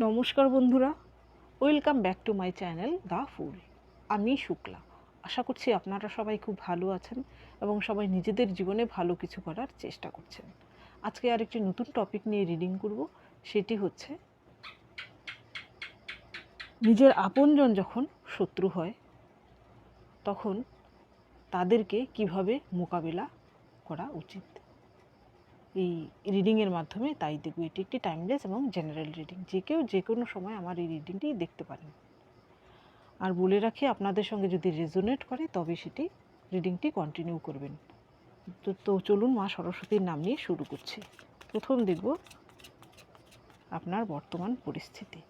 নমস্কার বন্ধুরা, welcome back to my channel the fool. আমি শুক্লা। আশা করছি আপনারা সবাই খুব ভালো আছেন এবং সবাই নিজেদের জীবনে ভালো কিছু করার চেষ্টা করছেন। আজকে আর একটি নতুন টপিক নিয়ে রিডিং করব, সেটি হচ্ছে নিজের আপনজন যখন শত্রু হয়, তখন তাদেরকে কীভাবে মোকাবিলা করা উচিত? এই রিডিংয়ের মাধ্যমে তাই দেখব এটি একটি টাইমলেস এবং জেনারেল রিডিং যে কেউ যে কোনো সময় আমার এই রিডিংটি দেখতে পারেন। আর বলে রাখি, আপনাদের সঙ্গে যদি রেজোনেট করে, তবে সেটি রিডিংটি কন্টিনিউ করবেন। তো চলুন মা সরস্বতীর নাম নিয়ে শুরু করছি। প্রথম দেখব আপনার বর্তমান পরিস্থিতি।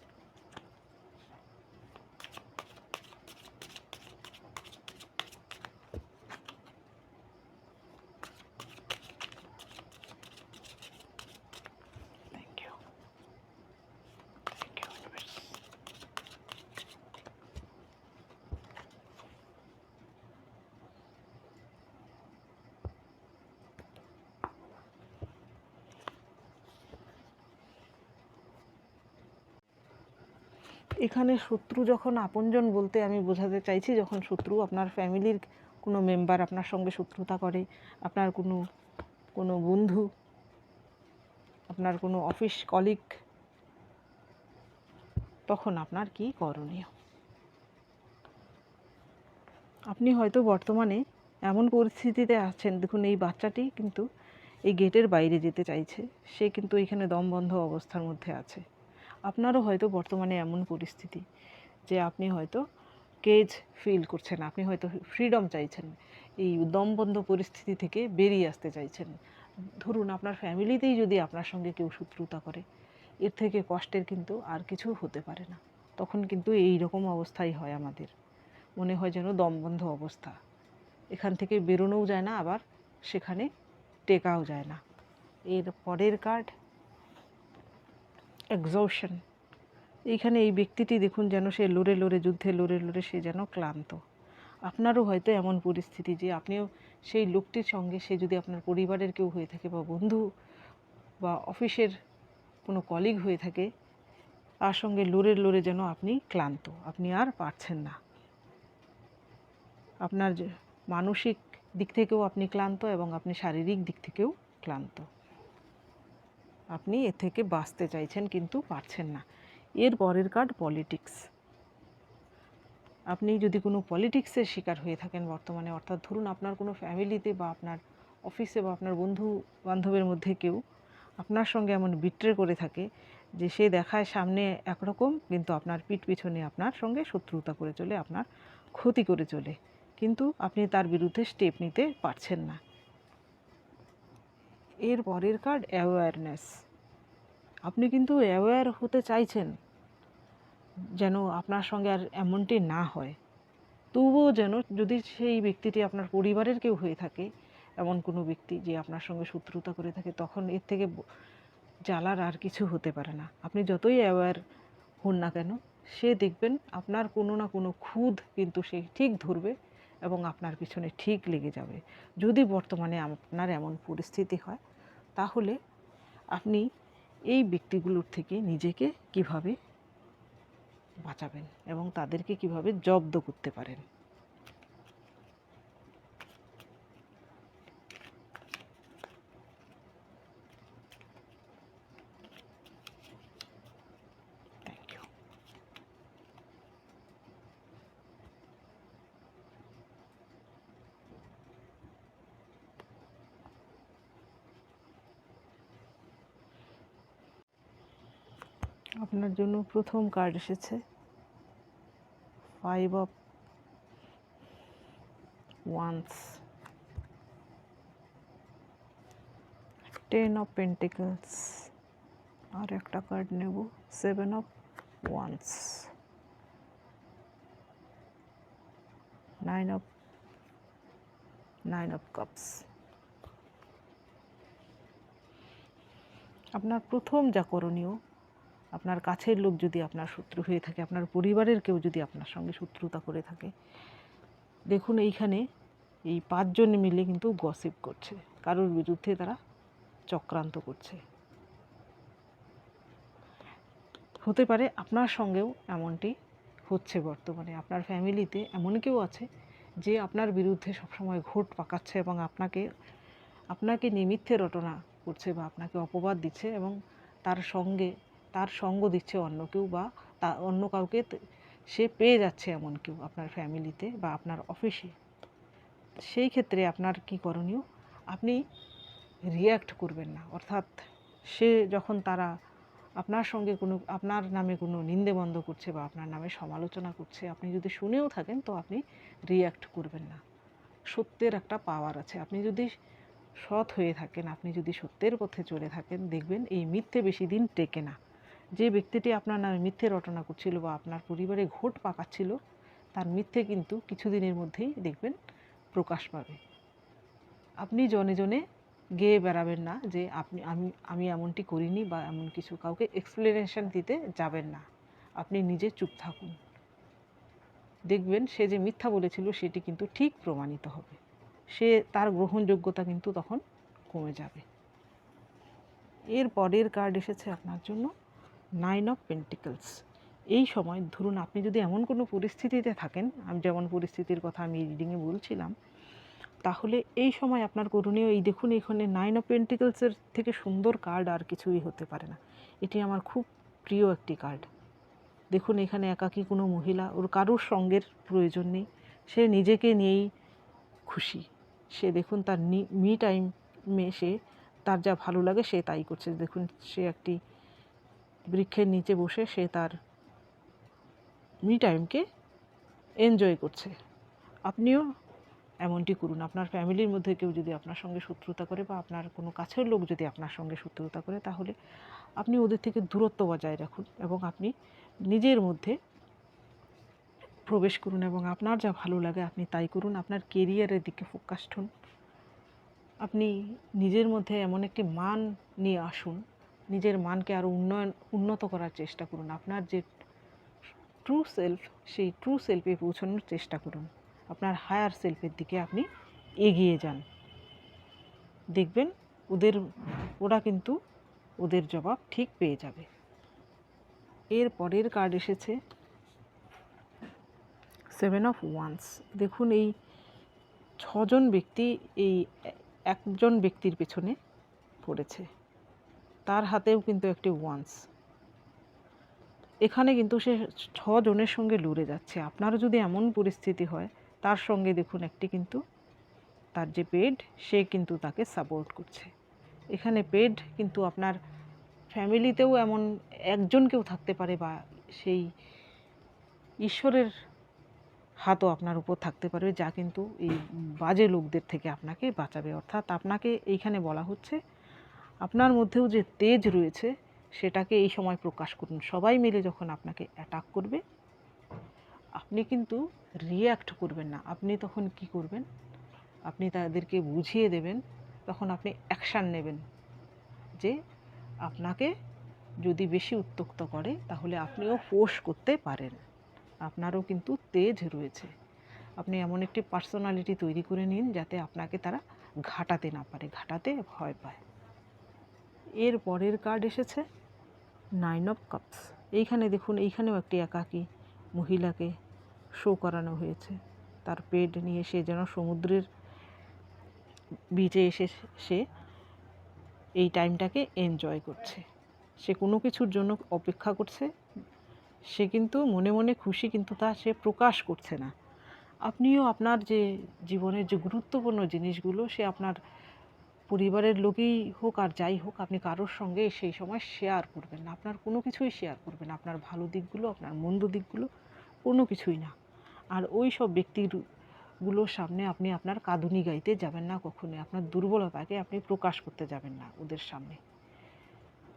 এখানে শত্রু যখন আপনজন বলতে আমি বোঝাতে চাইছি, যখন শত্রু আপনার ফ্যামিলির কোনো মেম্বার আপনার সঙ্গে শত্রুতা করে, আপনার কোনো কোনো বন্ধু, আপনার কোনো অফিস কলিগ তখন আপনার কি করণীয়? আপনি হয়তো বর্তমানে এমন পরিস্থিতিতে আছেন, দেখুন এই বাচ্চাটি কিন্তু এই গেটের বাইরে যেতে চাইছে, সে কিন্তু এখানে দমবন্ধ অবস্থার মধ্যে আছে। আপনারও হয়তো বর্তমানে এমন পরিস্থিতি যে আপনি হয়তো কেজ ফিল করছেন, আপনি হয়তো ফ্রিডম চাইছেন, এই দমবন্ধ পরিস্থিতি থেকে বেরিয়ে আসতে চাইছেন। ধরুন আপনার ফ্যামিলিতেই যদি আপনার সঙ্গে কেউ শত্রুতা করে, এর থেকে কষ্টের কিন্তু আর কিছু হতে পারে না। তখন কিন্তু এই রকম অবস্থাই হয় আমাদের। মনে হয় যেন দমবন্ধ অবস্থা। এখান থেকে বেরোনোও যায় না, আবার সেখানে টেকাও যায় না। এর পরের কার্ড এক্সশন এইখানে এই ব্যক্তিটি দেখুন যেন সে লড়ে লড়ে যুদ্ধে লড়ে লড়ে সে যেন ক্লান্ত। আপনারও হয়তো এমন পরিস্থিতি যে আপনিও সেই লোকটির সঙ্গে সে যদি আপনার পরিবারের কেউ হয়ে থাকে বা বন্ধু বা অফিসের কোনো কলিগ হয়ে থাকে, তার সঙ্গে লড়ে লড়ে যেন আপনি ক্লান্ত। আপনি আর পারছেন না। আপনার মানসিক দিক থেকেও আপনি ক্লান্ত এবং আপনি শারীরিক দিক থেকেও ক্লান্ত। আপনি এ থেকে বাঁচতে চাইছেন কিন্তু পারছেন না। এর পরের কার্ড পলিটিক্স আপনি যদি কোনো পলিটিক্সের শিকার হয়ে থাকেন বর্তমানে, অর্থাৎ ধরুন আপনার কোনো ফ্যামিলিতে বা আপনার অফিসে বা আপনার বন্ধু বান্ধবের মধ্যে কেউ আপনার সঙ্গে এমন বিট্রে করে থাকে যে সে দেখায় সামনে একরকম, কিন্তু আপনার পিঠ পিছনে আপনার সঙ্গে শত্রুতা করে চলে, আপনার ক্ষতি করে চলে। কিন্তু আপনি তার বিরুদ্ধে স্টেপ নিতে পারছেন না। এর পরের কার্ড অ্যাওয়ারনেস আপনি কিন্তু অ্যাওয়্যার হতে চাইছেন যেন আপনার সঙ্গে আর এমনটি না হয়। তবুও যেন যদি সেই ব্যক্তিটি আপনার পরিবারের কেউ হয়ে থাকে, এমন কোনো ব্যক্তি যে আপনার সঙ্গে শত্রুতা করে থাকে, তখন এর থেকে জ্বালার আর কিছু হতে পারে না। আপনি যতই অ্যাওয়্যার হন না কেন, সে দেখবেন আপনার কোনো না কোনো খুদ কিন্তু সে ঠিক ধরবে এবং আপনার পিছনে ঠিক লেগে যাবে। যদি বর্তমানে আপনার এমন পরিস্থিতি হয় তাহলে আপনি এই ব্যক্তিগুলোর থেকে নিজেকে কীভাবে বাঁচাবেন এবং তাদেরকে কীভাবে জব্দ করতে পারেন? আপনার জন্য প্রথম কার্ড এসেছে। Five of wands ten of pentacles আর একটা কার্ড নেব। Seven of wands nine of nine of cups আপনার প্রথম যা করণীয় আপনার কাছের লোক যদি আপনার শত্রু হয়ে থাকে, আপনার পরিবারের কেউ যদি আপনার সঙ্গে শত্রুতা করে থাকে। দেখুন, এইখানে এই পাঁচজন মিলে কিন্তু গসিপ করছে। কারোর বিরুদ্ধে তারা চক্রান্ত করছে। হতে পারে আপনার সঙ্গেও এমনটি হচ্ছে বর্তমানে। আপনার ফ্যামিলিতে এমন কেউ আছে যে আপনার বিরুদ্ধে সবসময় ঘোট পাকাচ্ছে এবং আপনাকে আপনাকে মিথ্যে রটনা করছে বা আপনাকে অপবাদ দিচ্ছে এবং তার সঙ্গে তার সঙ্গ দিচ্ছে অন্য কেউ বা তা অন্য কাউকে সে পেয়ে যাচ্ছে এমন কেউ আপনার ফ্যামিলিতে বা আপনার অফিসে। সেই ক্ষেত্রে আপনার কি করণীয়? আপনি রিয়্যাক্ট করবেন না। অর্থাৎ সে যখন তারা আপনার সঙ্গে কোনো, আপনার নামে কোনো নিন্দে বন্ধ করছে বা আপনার নামে সমালোচনা করছে, আপনি যদি শুনেও থাকেন তো আপনি রিয়্যাক্ট করবেন না। সত্যের একটা পাওয়ার আছে। আপনি যদি সৎ হয়ে থাকেন, আপনি যদি সত্যের পথে চলে থাকেন, দেখবেন এই মিথ্যে বেশি দিন টেকে না। যে ব্যক্তিটি আপনার নামে মিথ্যে রটনা করছিল বা আপনার পরিবারে ঘোট পাকাচ্ছিল, তার মিথ্যে কিন্তু কিছুদিনের মধ্যেই দেখবেন প্রকাশ পাবে। আপনি জনে জনে গেয়ে বেড়াবেন না যে আপনি, আমি আমি এমনটি করিনি বা এমন কিছু কাউকে এক্সপ্লেনেশন দিতে যাবেন না। আপনি নিজে চুপ থাকুন। দেখবেন সে যে মিথ্যা বলেছিল, সেটি কিন্তু ঠিক প্রমাণিত হবে। সে, তার গ্রহণযোগ্যতা কিন্তু তখন কমে যাবে। এর পরের কার্ড এসেছে আপনার জন্য। নাইন অফ পেন্টিকলস এই সময় ধরুন আপনি যদি এমন কোনো পরিস্থিতিতে থাকেন, আমি যেমন পরিস্থিতির কথা আমি রিডিংয়ে বলছিলাম, তাহলে এই সময় আপনার করণীয় এই দেখুন এখানে নাইন অফ পেন্টিকলসের থেকে সুন্দর কার্ড আর কিছুই হতে পারে না। এটি আমার খুব প্রিয় একটি কার্ড দেখুন এখানে একাকী কোনো মহিলা, ওর কারোর সঙ্গের প্রয়োজন নেই। সে নিজেকে নিয়েই খুশি। সে দেখুন তার মি টাইমে সে, তার যা ভালো লাগে সে তাই করছে। দেখুন সে একটি বৃক্ষের নিচে বসে সে তার মি টাইমকে এনজয় করছে। আপনিও এমনটি করুন। আপনার ফ্যামিলির মধ্যে কেউ যদি আপনার সঙ্গে শত্রুতা করে বা আপনার কোনো কাছের লোক যদি আপনার সঙ্গে শত্রুতা করে, তাহলে আপনি ওদের থেকে দূরত্ব বজায় রাখুন এবং আপনি নিজের মধ্যে প্রবেশ করুন এবং আপনার যা ভালো লাগে আপনি তাই করুন। আপনার কেরিয়ারের দিকে ফোকাসড হন। আপনি নিজের মধ্যে এমন একটি মান নিয়ে আসুন নিজের মানকে আরও উন্নয়ন, উন্নত করার চেষ্টা করুন। আপনার যে ট্রু সেলফ সেই ট্রু সেলফে পৌঁছানোর চেষ্টা করুন। আপনার হায়ার সেলফের দিকে আপনি এগিয়ে যান। দেখবেন ওদের, ওরা কিন্তু ওদের জবাব ঠিক পেয়ে যাবে। এর পরের কার্ড এসেছে। সেভেন অফ ওয়ান্স দেখুন এই ছজন ব্যক্তি, এই একজন ব্যক্তির পেছনে পড়েছে। তার হাতেও কিন্তু একটি ওয়ান্স। এখানে কিন্তু সে ছজনের সঙ্গে লড়ে যাচ্ছে। আপনারও যদি এমন পরিস্থিতি হয়, তার সঙ্গে দেখুন একটি কিন্তু তার যে পেড, সে কিন্তু তাকে সাপোর্ট করছে। এখানে পেড কিন্তু আপনার ফ্যামিলিতেও এমন একজন কেউ থাকতে পারে বা সেই ঈশ্বরের হাতও আপনার উপর থাকতে পারবে, যা কিন্তু এই বাজে লোকদের থেকে আপনাকে বাঁচাবে। অর্থাৎ আপনাকে এইখানে বলা হচ্ছে আপনার মধ্যেও যে তেজ রয়েছে, সেটাকে এই সময় প্রকাশ করুন। সবাই মিলে যখন আপনাকে অ্যাটাক করবে, আপনি কিন্তু রিয়্যাক্ট করবেন না। আপনি তখন কি করবেন? আপনি তাদেরকে বুঝিয়ে দেবেন, তখন আপনি অ্যাকশান নেবেন যে আপনাকে যদি বেশি উত্তক্ত করে, তাহলে আপনিও ফোর্স করতে পারেন। আপনারও কিন্তু তেজ রয়েছে। আপনি এমন একটি পার্সোনালিটি তৈরি করে নিন, যাতে আপনাকে তারা ঘাটাতে না পারে, ঘাটাতে ভয় পায়। এর পরের কার্ড এসেছে নাইন অফ কাপস এইখানে দেখুন, এইখানেও একটি একাকী মহিলাকে শো করানো হয়েছে। তার পেড নিয়ে সে যেন সমুদ্রের বিচে এসে সে এই টাইমটাকে এনজয় করছে। সে কোনো কিছুর জন্য অপেক্ষা করছে। সে কিন্তু মনে মনে খুশি, কিন্তু তা সে প্রকাশ করছে না। আপনিও আপনার যে জীবনের যে গুরুত্বপূর্ণ জিনিসগুলো, সে আপনার পরিবারের লোকই হোক আর যাই হোক, আপনি কারোর সঙ্গে সেই সময় শেয়ার করবেন না। আপনার কোনো কিছুই শেয়ার করবেন না। আপনার ভালো দিকগুলো, আপনার মন্দ দিকগুলো কোনো কিছুই না। আর ওই সব ব্যক্তিগুলোর সামনে আপনি আপনার কাঁদুনি গাইতে যাবেন না কখনোই। আপনার দুর্বলতাকে আপনি প্রকাশ করতে যাবেন না ওদের সামনে।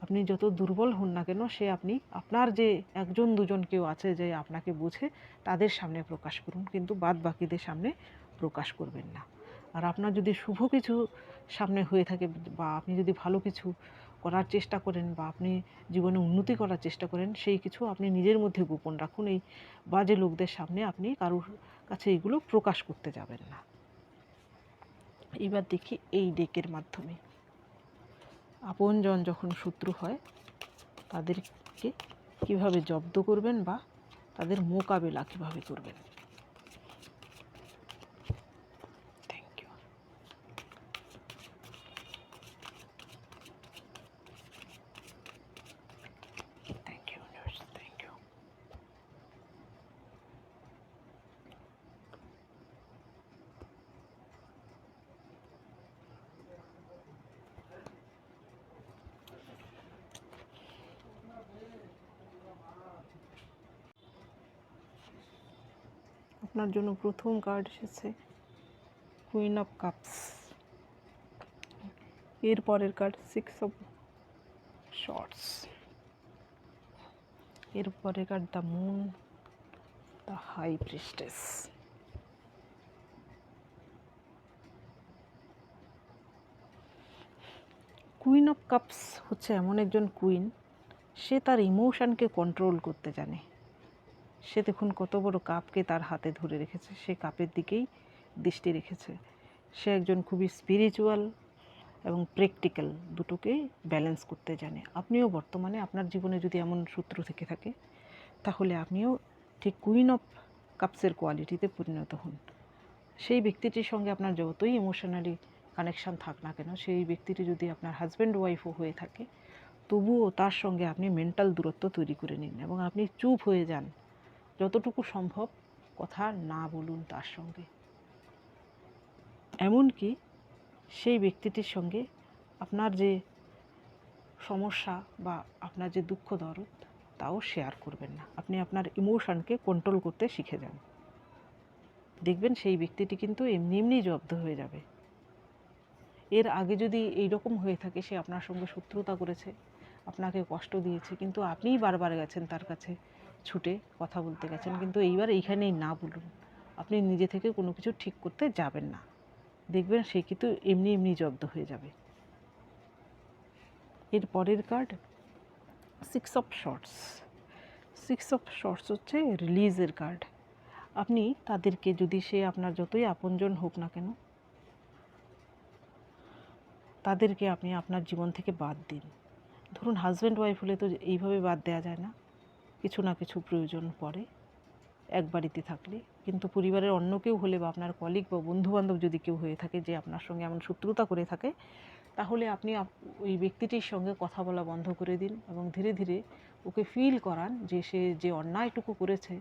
আপনি যত দুর্বল হন না কেন, সে আপনি, আপনার যে একজন দুজন কেউ আছে যে আপনাকে বুঝে, তাদের সামনে প্রকাশ করুন। কিন্তু বাদ বাকিদের সামনে প্রকাশ করবেন না। আর আপনার যদি শুভ কিছু সামনে হয়ে থাকে বা আপনি যদি ভালো কিছু করার চেষ্টা করেন বা আপনি জীবনে উন্নতি করার চেষ্টা করেন, সেই কিছু আপনি নিজের মধ্যে গোপন রাখুন। এই বাজে লোকদের সামনে আপনি কারোর কাছে এগুলো প্রকাশ করতে যাবেন না। এবার দেখি এই ডেকের মাধ্যমে। আপনজন যখন শত্রু হয়, তাদেরকে কীভাবে জব্দ করবেন বা তাদের মোকাবেলা কীভাবে করবেন thank you thank you thank you আপনার জন্য প্রথম কার্ড এসেছে কুইন অফ কাপস এর পরের কার্ড সিক্স অফ শর্টস এর পরের card the moon the high priestess queen of cups হচ্ছে এমন একজন কুইন সে তার ইমোশানকে কন্ট্রোল করতে জানে। সে দেখুন কত বড় কাপকে তার হাতে ধরে রেখেছে, সে কাপের দিকেই দৃষ্টি রেখেছে। সে একজন খুবই স্পিরিচুয়াল এবং প্র্যাকটিক্যাল দুটোকেই ব্যালেন্স করতে জানে। আপনিও বর্তমানে আপনার জীবনে যদি এমন সূত্র থেকে থাকে, তাহলে আপনিও ঠিক কুইন অফ কাপসের কোয়ালিটিতে পরিণত হন। সেই ব্যক্তিটির সঙ্গে আপনার যতই ইমোশনালি কানেকশান থাক না কেন, সেই ব্যক্তিটি যদি আপনার হাজব্যান্ড ওয়াইফও হয়ে থাকে, তবুও তার সঙ্গে আপনি মেন্টাল দূরত্ব তৈরি করে নিন এবং আপনি চুপ হয়ে যান। যতটুকু সম্ভব কথা না বলুন তার সঙ্গে। এমনকি সেই ব্যক্তিটির সঙ্গে আপনার যে সমস্যা বা আপনার যে দুঃখ দরদ, তাও শেয়ার করবেন না। আপনি আপনার ইমোশনকে কন্ট্রোল করতে শিখে যান। দেখবেন সেই ব্যক্তিটি কিন্তু এমনি এমনি জব্দ হয়ে যাবে। এর আগে যদি এই রকম হয়ে থাকে, সে আপনার সঙ্গে শত্রুতা করেছে, আপনাকে কষ্ট দিয়েছে, কিন্তু আপনিই বারবার গেছেন তার কাছে ছুটে কথা বলতে গেছেন, কিন্তু এইবার এইখানেই না বলুন। আপনি নিজে থেকে কোনো কিছু ঠিক করতে যাবেন না। দেখবেন সে কিন্তু এমনি এমনি জব্দ হয়ে যাবে। এর পরের card six of swords six of swords হচ্ছে রিলিজের কার্ড আপনি তাদেরকে যদি সে আপনার যতই আপনজন হোক না কেন, তাদেরকে আপনি আপনার জীবন থেকে বাদ দিন। ধরুন হাজব্যান্ড ওয়াইফ হলে তো এইভাবে বাদ দেওয়া যায় না। কিছু না কিছু প্রয়োজন পড়ে এক বাড়িতে থাকলে। কিন্তু পরিবারের অন্য কেউ হলে বা আপনার কলিগ বা বন্ধুবান্ধব যদি কেউ হয়ে থাকে যে আপনার সঙ্গে এমন শত্রুতা করে থাকে, তাহলে আপনি আপ- ওই ব্যক্তিটির সঙ্গে কথা বলা বন্ধ করে দিন এবং ধীরে ধীরে ওকে ফিল করান যে সে যে অন্যায়টুকু করেছে,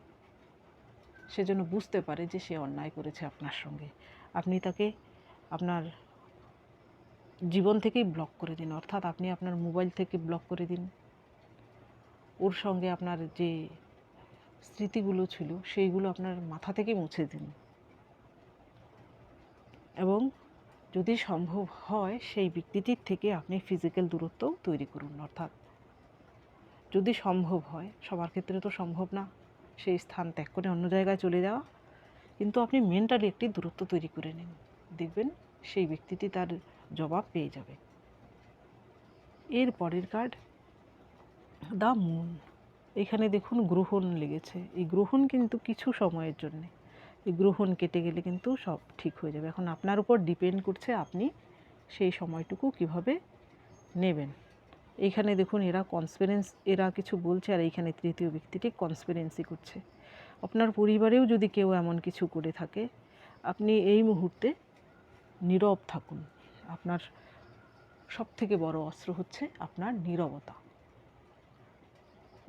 সে যেন বুঝতে পারে যে সে অন্যায় করেছে আপনার সঙ্গে। আপনি তাকে আপনার জীবন থেকেই ব্লক করে দিন। অর্থাৎ আপনি আপনার মোবাইল থেকে ব্লক করে দিন। ওর সঙ্গে আপনার যে স্মৃতিগুলো ছিল, সেইগুলো আপনার মাথা থেকে মুছে দিন। এবং যদি সম্ভব হয়, সেই ব্যক্তিটির থেকে আপনি ফিজিক্যাল দূরত্বও তৈরি করুন, অর্থাৎ যদি সম্ভব হয়, সবার ক্ষেত্রে তো সম্ভব না, সেই স্থান ত্যাগ করে অন্য জায়গায় চলে যাওয়া, কিন্তু আপনি মেন্টালি একটি দূরত্ব তৈরি করে নিন। দেখবেন সেই ব্যক্তিটি তার জবাব পেয়ে যাবে। এর পরের কার্ড দ্য মুন এখানে দেখুন গ্রহণ লেগেছে। এই গ্রহণ কিন্তু কিছু সময়ের জন্যে। এই গ্রহণ কেটে গেলে কিন্তু সব ঠিক হয়ে যাবে। এখন আপনার উপর ডিপেন্ড করছে আপনি সেই সময়টুকু কীভাবে নেবেন। এইখানে দেখুন এরা কনসপিরেন্স এরা কিছু বলছে আর এইখানে তৃতীয় ব্যক্তিটি কনসপিরেন্সি করছে। আপনার পরিবারেও যদি কেউ এমন কিছু করে থাকে, আপনি এই মুহূর্তে নীরব থাকুন। আপনার সব থেকে বড় অস্ত্র হচ্ছে আপনার নীরবতা।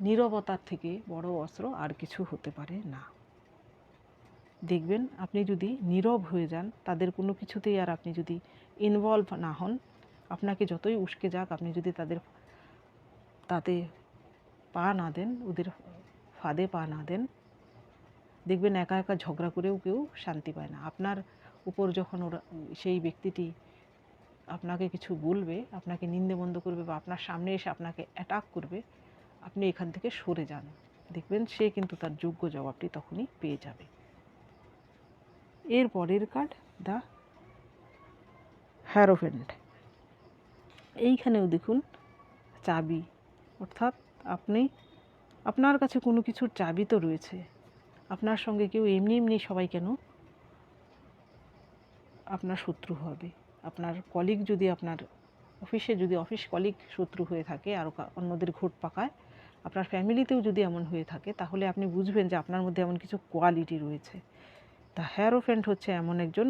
নীরবতার থেকে বড় অস্ত্র আর কিছু হতে পারে না। দেখবেন, আপনি যদি নীরব হয়ে যান, তাদের কোনো কিছুতেই আর আপনি যদি ইনভলভ না হন, আপনাকে যতই উস্কে যাক, আপনি যদি তাদের তাতে পা না দেন, ওদের ফাঁদে পা না দেন, দেখবেন একা একা ঝগড়া করেও কেউ শান্তি পায় না। আপনার উপর যখন ওরা, সেই ব্যক্তিটি আপনাকে কিছু বলবে, আপনাকে নিন্দে বন্ধ করবে বা আপনার সামনে এসে আপনাকে অ্যাটাক করবে আপনি এখান থেকে সরে যান। দেখবেন সে কিন্তু তার যোগ্য জবাবটি তখনই পেয়ে যাবে। এর পরের কার্ড দ্য হ্যারোফেন্ট এইখানেও দেখুন, চাবি। অর্থাৎ আপনি, আপনার কাছে কোনো কিছুর চাবি তো রয়েছে। আপনার সঙ্গে কেউ এমনি এমনি সবাই কেন? আপনার শত্রু হবে। আপনার কলিগ যদি আপনার অফিসে যদি অফিস কলিগ শত্রু হয়ে থাকে, আর অন্যদের ঘোট পাকায় আপনার ফ্যামিলিতেও যদি এমন হয়ে থাকে, তাহলে আপনি বুঝবেন যে আপনার মধ্যে এমন কিছু কোয়ালিটি রয়েছে। তা হ্যারোফেন্ট হচ্ছে এমন একজন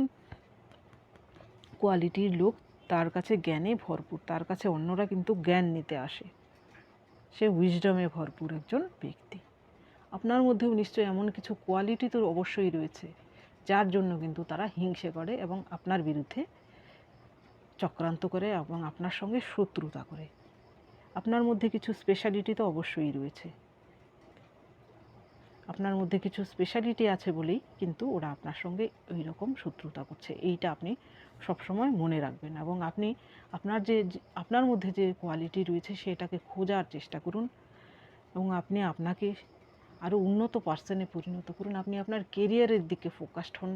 কোয়ালিটির লোক, তার কাছে জ্ঞানে ভরপুর, তার কাছে অন্যরা কিন্তু জ্ঞান নিতে আসে। সে উইজডমে ভরপুর একজন ব্যক্তি। আপনার মধ্যেও নিশ্চয়ই এমন কিছু কোয়ালিটি তো অবশ্যই রয়েছে, যার জন্য কিন্তু তারা হিংসে করে এবং আপনার বিরুদ্ধে চক্রান্ত করে এবং আপনার সঙ্গে শত্রুতা করে। আপনার মধ্যে কিছু স্পেশালিটি তো অবশ্যই রয়েছে। আপনার মধ্যে কিছু স্পেশালিটি আছে বলেই কিন্তু ওরা আপনার সঙ্গে ওই রকম শত্রুতা করছে। এইটা আপনি সবসময় মনে রাখবেন এবং আপনি আপনার যে আপনার মধ্যে যে কোয়ালিটি রয়েছে সেটাকে খোঁজার চেষ্টা করুন এবং আপনি আপনাকে আরও উন্নত পার্সনে পরিণত করুন। আপনি আপনার কেরিয়ারের দিকে ফোকাসড হন।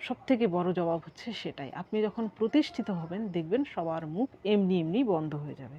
সব থেকে বড় জবাব হচ্ছে সেটাই। আপনি যখন প্রতিষ্ঠিত হবেন, দেখবেন সবার মুখ এমনি এমনি বন্ধ হয়ে যাবে।